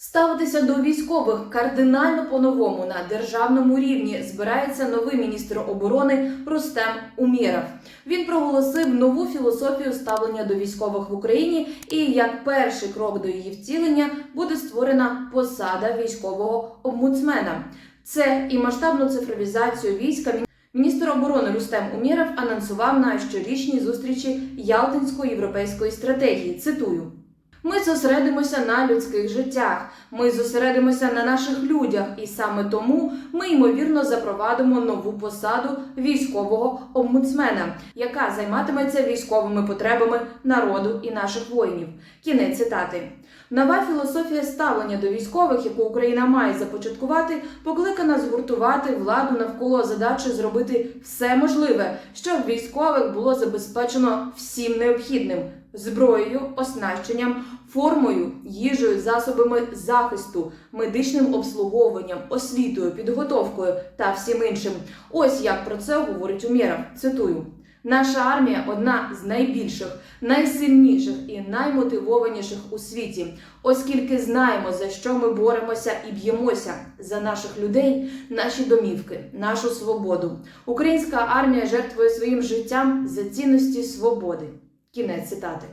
Ставитися до військових кардинально по-новому на державному рівні збирається новий міністр оборони Рустем Умєров. Він проголосив нову філософію ставлення до військових в Україні, і як перший крок до її втілення буде створена посада військового омбудсмена. Це і масштабну цифровізацію війська. Міністр оборони Рустем Умєров анонсував на щорічній зустрічі Ялтинської європейської стратегії. Цитую. Ми зосередимося на людських життях. Ми зосередимося на наших людях, і саме тому ми ймовірно запровадимо нову посаду військового омбудсмена, яка займатиметься військовими потребами народу і наших воїнів. Кінець цитати. Нова філософія ставлення до військових, яку Україна має започаткувати, покликана згуртувати владу навколо задачі зробити все можливе, щоб військових було забезпечено всім необхідним зброєю, оснащенням, формою, їжею, засобами захисту, медичним обслуговуванням, освітою, підготовкою та всім іншим. Ось як про це говорить Умєров. Цитую. Наша армія одна з найбільших, найсильніших і наймотивованіших у світі, оскільки знаємо, за що ми боремося і б'ємося за наших людей, наші домівки, нашу свободу. Українська армія жертвує своїм життям за цінності свободи. Кінець цитати.